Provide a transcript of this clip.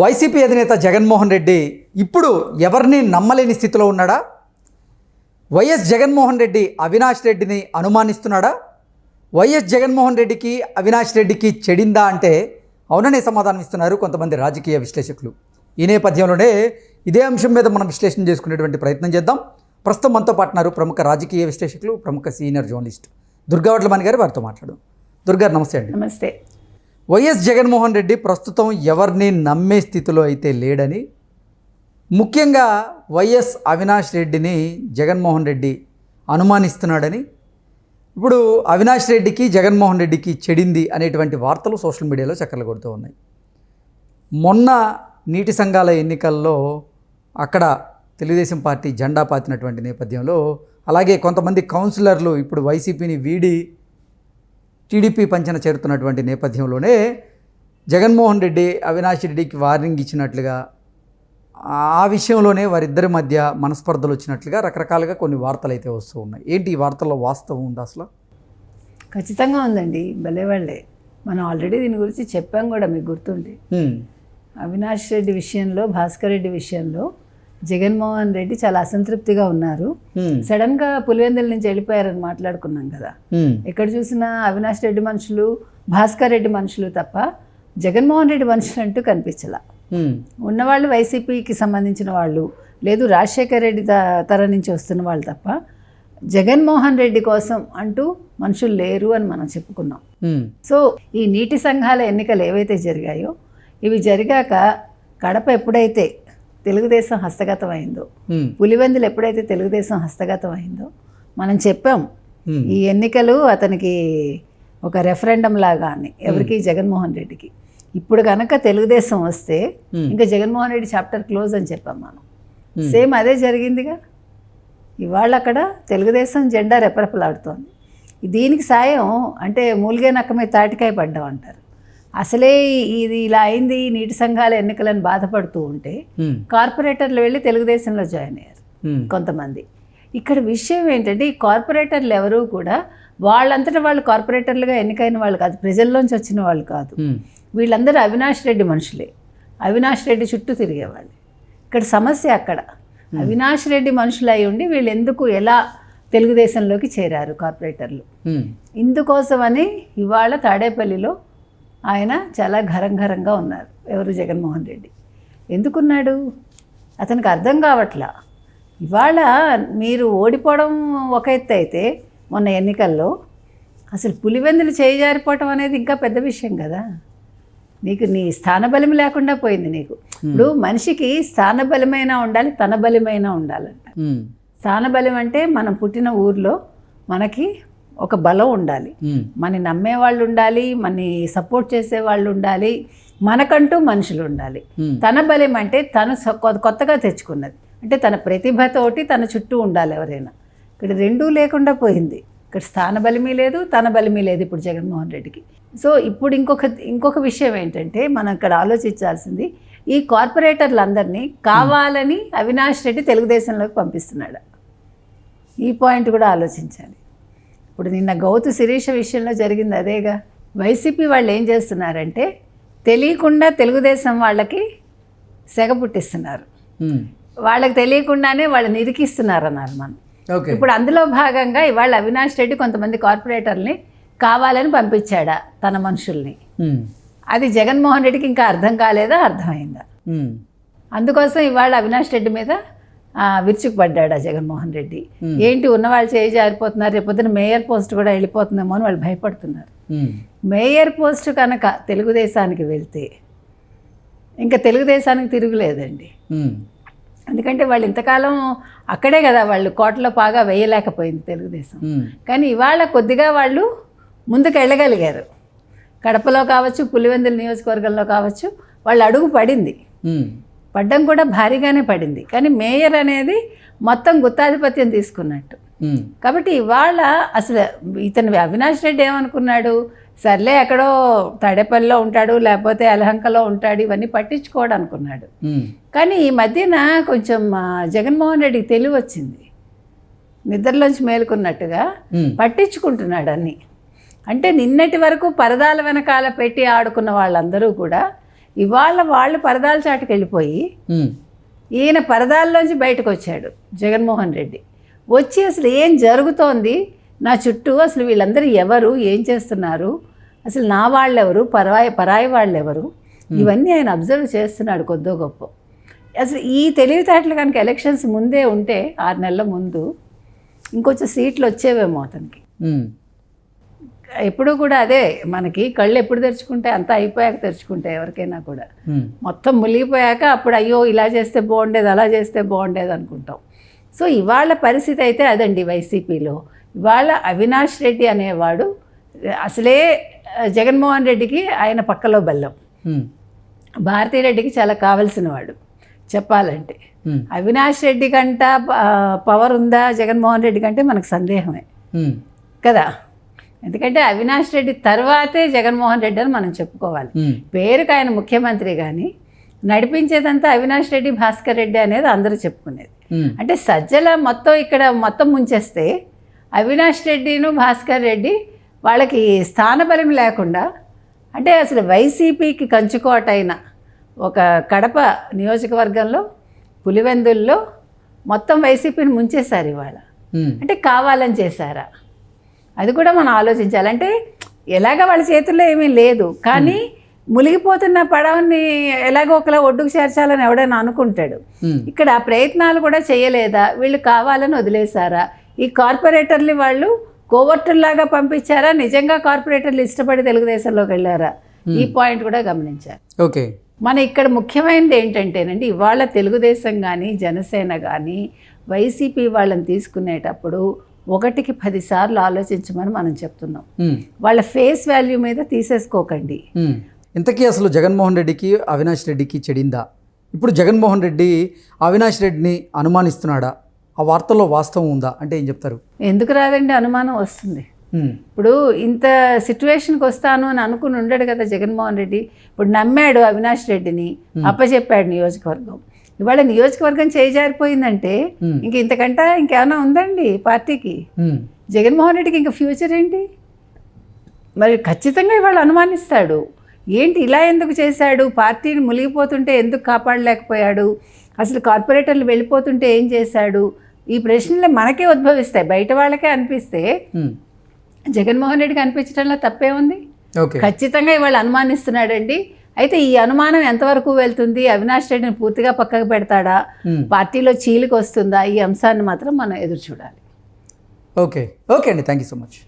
YCP అధినేత జగన్మోహన్ రెడ్డి ఇప్పుడు ఎవరిని నమ్మలేని స్థితిలో ఉన్నాడా? వైఎస్ జగన్మోహన్ రెడ్డి అవినాష్ రెడ్డిని అనుమానిస్తున్నాడా? వైఎస్ జగన్మోహన్ రెడ్డికి అవినాష్ రెడ్డికి చెడిందా అంటే అవుననే సమాధానం ఇస్తున్నారు కొంతమంది రాజకీయ విశ్లేషకులు. ఈ నేపథ్యంలోనే ఇదే అంశం మీద మనం విశ్లేషణ చేసుకునేటువంటి ప్రయత్నం చేద్దాం. ప్రస్తుతం మనతో పాటున్నారు ప్రముఖ రాజకీయ విశ్లేషకులు ప్రముఖ సీనియర్ జర్నలిస్ట్ దుర్గావట్లమణి గారు వారితో మాట్లాడు దుర్గారు నమస్తే అండి. నమస్తే. వైఎస్ జగన్మోహన్ రెడ్డి ప్రస్తుతం ఎవరిని నమ్మే స్థితిలో అయితే లేడని ముఖ్యంగా వైఎస్ అవినాష్ రెడ్డిని జగన్మోహన్ రెడ్డి అనుమానిస్తున్నాడని ఇప్పుడు అవినాష్ రెడ్డికి జగన్మోహన్ రెడ్డికి చెడింది అనేటువంటి వార్తలు సోషల్ మీడియాలో చక్కర్లు కొడుతూ ఉన్నాయి. మొన్న నీటి సంఘాల ఎన్నికల్లో అక్కడ తెలుగుదేశం పార్టీ జెండా పాతినటువంటి నేపథ్యంలో అలాగే కొంతమంది కౌన్సిలర్లు ఇప్పుడు వైసీపీని వీడి టీడీపీ పంచన చేరుతున్నటువంటి నేపథ్యంలోనే జగన్మోహన్ రెడ్డి అవినాష్ రెడ్డికి వార్నింగ్ ఇచ్చినట్లుగా ఆ విషయంలోనే వారిద్దరి మధ్య మనస్పర్ధలు వచ్చినట్లుగా రకరకాలుగా కొన్ని వార్తలు అయితే వస్తూ ఉన్నాయి. ఏంటి ఈ వార్తల్లో వాస్తవం ఉంది అసలు? ఖచ్చితంగా ఉందండి. భలేవాళ్ళే మనం ఆల్రెడీ దీని గురించి చెప్పాం కూడా మీకు గుర్తుండి. అవినాష్ రెడ్డి విషయంలో భాస్కర్ రెడ్డి విషయంలో జగన్మోహన్ రెడ్డి చాలా అసంతృప్తిగా ఉన్నారు హ్మ్. సడన్గా పులివెందుల నుంచి వెళ్ళిపోయారని మాట్లాడుకున్నాం కదా. ఎక్కడ చూసినా అవినాష్ రెడ్డి మనుషులు భాస్కర్ రెడ్డి మనుషులు తప్ప జగన్మోహన్ రెడ్డి మనుషులు అంటూ కనిపించలా. ఉన్నవాళ్ళు వైసీపీకి సంబంధించిన వాళ్ళు లేదు రాజశేఖర రెడ్డి తర నుంచి వస్తున్న వాళ్ళు తప్ప జగన్మోహన్ రెడ్డి కోసం అంటూ మనుషులు లేరు అని మనం చెప్పుకున్నాం. సో ఈ నీటి సంఘాల ఎన్నికలు ఏవైతే జరిగాయో ఇవి జరిగాక కడప ఎప్పుడైతే తెలుగుదేశం హస్తగతం అయిందో. పులివెందులు ఎప్పుడైతే తెలుగుదేశం హస్తగతం అయిందో మనం చెప్పాం. ఈ ఎన్నికలు అతనికి ఒక రెఫరెండం లాగా అని ఎవరికి? జగన్మోహన్ రెడ్డికి. ఇప్పుడు కనుక తెలుగుదేశం వస్తే. ఇంకా జగన్మోహన్ రెడ్డి చాప్టర్ క్లోజ్ అని చెప్పాం మనం. సేమ్ అదే జరిగిందిగా. ఇవాళ అక్కడ తెలుగుదేశం జెండా రెపరెపలాడుతోంది. దీనికి సాయం అంటే మూలిగే నక్క మీద తాటికాయ పడ్డాం అంటారు. అసలే ఇది ఇలా అయింది నీటి సంఘాల ఎన్నికలను బాధపడుతూ ఉంటే. కార్పొరేటర్లు వెళ్ళి తెలుగుదేశంలో జాయిన్ అయ్యారు. కొంతమంది ఇక్కడ విషయం ఏంటంటే ఈ కార్పొరేటర్లు ఎవరూ కూడా వాళ్ళంతటా వాళ్ళు కార్పొరేటర్లుగా ఎన్నికైన వాళ్ళు కాదు ప్రజల్లోంచి వచ్చిన వాళ్ళు కాదు. వీళ్ళందరూ అవినాష్ రెడ్డి మనుషులే అవినాష్ రెడ్డి చుట్టూ తిరిగేవాళ్ళు ఇక్కడ సమస్య అక్కడ అవినాష్ రెడ్డి మనుషులు అయి ఉండి వీళ్ళు ఎందుకు ఎలా తెలుగుదేశంలోకి చేరారు కార్పొరేటర్లు. ఇందుకోసమని ఇవాళ తాడేపల్లిలో ఆయన చాలా ఘరంఘరంగా ఉన్నారు ఎవరు జగన్మోహన్ రెడ్డి. ఎందుకున్నాడు? అతనికి అర్థం కావట్లా. ఇవాళ మీరు ఓడిపోవడం ఒక ఎత్తు అయితే మొన్న ఎన్నికల్లో అసలు పులివెందులు చేయి జారిపోవటం అనేది ఇంకా పెద్ద విషయం కదా. నీకు నీ స్థానబలం లేకుండా పోయింది నీకు. ఇప్పుడు మనిషికి స్థానబలమైనా ఉండాలి తన బలమైనా ఉండాలంట. స్థానబలం అంటే మనం పుట్టిన ఊర్లో మనకి ఒక బలం ఉండాలి. మన నమ్మే వాళ్ళు ఉండాలి మన సపోర్ట్ చేసే వాళ్ళు ఉండాలి మనకంటూ మనుషులు ఉండాలి. తన బలం అంటే తను కొత్తగా తెచ్చుకున్నది. అంటే తన ప్రతిభతోటి తన చుట్టూ ఉండాలి ఎవరైనా. ఇక్కడ రెండూ లేకుండా పోయింది. ఇక్కడ స్థాన బలిమీ లేదు తన బలిమీ లేదు ఇప్పుడు జగన్మోహన్ రెడ్డికి. సో ఇప్పుడు ఇంకొక ఇంకొక విషయం ఏంటంటే మనం ఇక్కడ ఆలోచించాల్సింది ఈ కార్పొరేటర్లందరినీ కావాలని అవినాష్ రెడ్డి తెలుగుదేశంలోకి పంపిస్తున్నాడు. ఈ పాయింట్ కూడా ఆలోచించాలి. ఇప్పుడు నిన్న గౌతు శిరీష విషయంలో జరిగింది అదేగా వైసీపీ వాళ్ళు ఏం చేస్తున్నారంటే తెలియకుండా తెలుగుదేశం వాళ్ళకి సెగ పుట్టిస్తున్నారు. వాళ్ళకి తెలియకుండానే వాళ్ళని ఇరికిస్తున్నారు అన్నారు మనం ఇప్పుడు అందులో భాగంగా ఇవాళ అవినాష్ రెడ్డి కొంతమంది కార్పొరేటర్ని కావాలని పంపించాడా తన మనుషుల్ని. అది జగన్మోహన్ రెడ్డికి ఇంకా అర్థం కాలేదా అర్థమైందా. అందుకోసం ఇవాళ అవినాష్ రెడ్డి మీద విరుచుకుపడ్డాడు ఆ జగన్మోహన్ రెడ్డి ఏంటి ఉన్నవాళ్ళు చేయి జారిపోతున్నారు రేపొద్దున మేయర్ పోస్ట్ కూడా వెళ్ళిపోతుందేమో అని వాళ్ళు భయపడుతున్నారు. మేయర్ పోస్ట్ కనుక తెలుగుదేశానికి వెళ్తే ఇంకా తెలుగుదేశానికి తిరుగులేదండి. ఎందుకంటే వాళ్ళు ఇంతకాలం అక్కడే కదా వాళ్ళు కోటలో బాగా వేయలేకపోయింది తెలుగుదేశం. కానీ ఇవాళ కొద్దిగా వాళ్ళు ముందుకు వెళ్ళగలిగారు కడపలో కావచ్చు పులివెందుల నియోజకవర్గంలో కావచ్చు వాళ్ళు అడుగు పడింది. పడ్డం కూడా భారీగానే పడింది కానీ మేయర్ అనేది మొత్తం గుత్తాధిపత్యం తీసుకున్నట్టు. కాబట్టి ఇవాళ అసలు ఇతను అవినాష్ రెడ్డి ఏమనుకున్నాడు సర్లే ఎక్కడో తడేపల్లిలో ఉంటాడు లేకపోతే అలహంకలో ఉంటాడు ఇవన్నీ పట్టించుకోడు అనుకున్నాడు. కానీ ఈ మధ్యన కొంచెం జగన్మోహన్ రెడ్డికి తెలివి వచ్చింది నిద్రలోంచి మేలుకున్నట్టుగా. పట్టించుకుంటున్నాడు అన్నీ అంటే నిన్నటి వరకు పరదాల వెనకాల పెట్టి ఆడుకున్న వాళ్ళందరూ కూడా ఇవాళ వాళ్ళు పరదాల చాటుకు వెళ్ళిపోయి ఈయన పరదాల్లోంచి బయటకు వచ్చాడు జగన్మోహన్ రెడ్డి. వచ్చి అసలు ఏం జరుగుతోంది? నా చుట్టూ అసలు వీళ్ళందరూ ఎవరు? ఏం చేస్తున్నారు? అసలు నా వాళ్ళెవరు? పరాయి పరాయి వాళ్ళెవరు? ఇవన్నీ ఆయన అబ్జర్వ్ చేస్తున్నాడు కొద్దో గొప్ప. అసలు ఈ తెలివితేటలు కనుక ఎలక్షన్స్ ముందే ఉంటే ఆరు నెలల ముందు ఇంకొంచెం సీట్లు వచ్చేవేమో అతనికి. ఎప్పుడు కూడా అదే మనకి కళ్ళు ఎప్పుడు తెరుచుకుంటే అంతా అయిపోయాక తెరుచుకుంటే ఎవరికైనా కూడా. మొత్తం మునిగిపోయాక అప్పుడు అయ్యో ఇలా చేస్తే బాగుండేది అలా చేస్తే బాగుండేది అనుకుంటాం. సో ఇవాళ పరిస్థితి అయితే అదండి వైసీపీలో. ఇవాళ అవినాష్ రెడ్డి అనేవాడు అసలే జగన్మోహన్ రెడ్డికి ఆయన పక్కలో బెల్లం. భారతీరెడ్డికి చాలా కావలసిన వాడు చెప్పాలంటే అవినాష్ రెడ్డి కంట పవర్ ఉందా జగన్మోహన్ రెడ్డి కంటే మనకు సందేహమే. కదా? ఎందుకంటే అవినాష్ రెడ్డి తర్వాతే జగన్మోహన్ రెడ్డి అని మనం చెప్పుకోవాలి. ఉమ్, పేరుకి ఆయన ముఖ్యమంత్రి కానీ నడిపించేదంతా అవినాష్ రెడ్డి భాస్కర్ రెడ్డి అనేది అందరూ చెప్పుకునేది. ఉమ్, అంటే సజ్జల మొత్తం ఇక్కడ మొత్తం ముంచేస్తే అవినాష్ రెడ్డిను భాస్కర్ రెడ్డి వాళ్ళకి స్థానబలం లేకుండా అంటే అసలు వైసీపీకి కంచుకోటైన ఒక కడప నియోజకవర్గంలో పులివెందుల్లో మొత్తం వైసీపీని ముంచేశారు ఇవాళ. ఉమ్, అంటే కావాలని చేశారా? అది కూడా మనం ఆలోచించాలి. అంటే ఎలాగ వాళ్ళ చేతుల్లో ఏమీ లేదు. కానీ మునిగిపోతున్న పడవని ఎలాగో ఒకలా ఒడ్డుకు చేర్చాలని ఎవడైనా అనుకుంటాడు. ఇక్కడ ఆ ప్రయత్నాలు కూడా చేయలేదా? వీళ్ళు కావాలని వదిలేశారా? ఈ కార్పొరేటర్లు వాళ్ళు కోవర్టుల్లాగా పంపించారా? నిజంగా కార్పొరేటర్లు ఇష్టపడి తెలుగుదేశంలోకి వెళ్ళారా? ఈ పాయింట్ కూడా గమనించారు. ఓకే. మన ఇక్కడ ముఖ్యమైనది ఏంటంటేనండి ఇవాళ తెలుగుదేశం కానీ జనసేన కానీ వైసీపీ వాళ్ళని తీసుకునేటప్పుడు ఒకటికి పదిసార్లు ఆలోచించమని మనం చెప్తున్నాం. వాళ్ళ ఫేస్ వాల్యూ మీద తీసేసుకోకండి. ఇంతకీ అసలు జగన్మోహన్ రెడ్డికి అవినాష్ రెడ్డికి చెడిందా? ఇప్పుడు జగన్మోహన్ రెడ్డి అవినాష్ రెడ్డిని అనుమానిస్తున్నాడా? ఆ వార్తల్లో వాస్తవం ఉందా? అంటే ఏం చెప్తారు? ఎందుకు రాదండి? అనుమానం వస్తుంది. ఇప్పుడు ఇంత సిచ్యువేషన్కి వస్తాను అని అనుకుని ఉండడు కదా జగన్మోహన్ రెడ్డి. ఇప్పుడు నమ్మాడు అవినాష్ రెడ్డిని అప్పచెప్పాడు నియోజకవర్గం. ఇవాళ నియోజకవర్గం చేజారిపోయిందంటే. ఇంక ఇంతకంట ఇంకేమైనా ఉందండి పార్టీకి? జగన్మోహన్ రెడ్డికి ఇంకా ఫ్యూచర్ ఏంటి? మరి ఖచ్చితంగా ఇవాళ అనుమానిస్తాడు. ఏంటి ఇలా ఎందుకు చేశాడు? పార్టీని మునిగిపోతుంటే ఎందుకు కాపాడలేకపోయాడు? అసలు కార్పొరేటర్లు వెళ్ళిపోతుంటే ఏం చేశాడు? ఈ ప్రశ్నలు మనకే ఉద్భవిస్తాయి. బయట వాళ్ళకే అనిపిస్తే జగన్మోహన్ రెడ్డికి అనిపించడంలో తప్పే ఉంది. ఖచ్చితంగా ఇవాళ అనుమానిస్తున్నాడండి. అయితే ఈ అనుమానం ఎంతవరకు వెళ్తుంది? అవినాష్ రెడ్డిని పూర్తిగా పక్కకు పెడతాడా? పార్టీలో చీలికి వస్తుందా? ఈ అంశాన్ని మాత్రం మనం ఎదురు చూడాలి. ఓకే. ఓకే అండి. Thank you so much.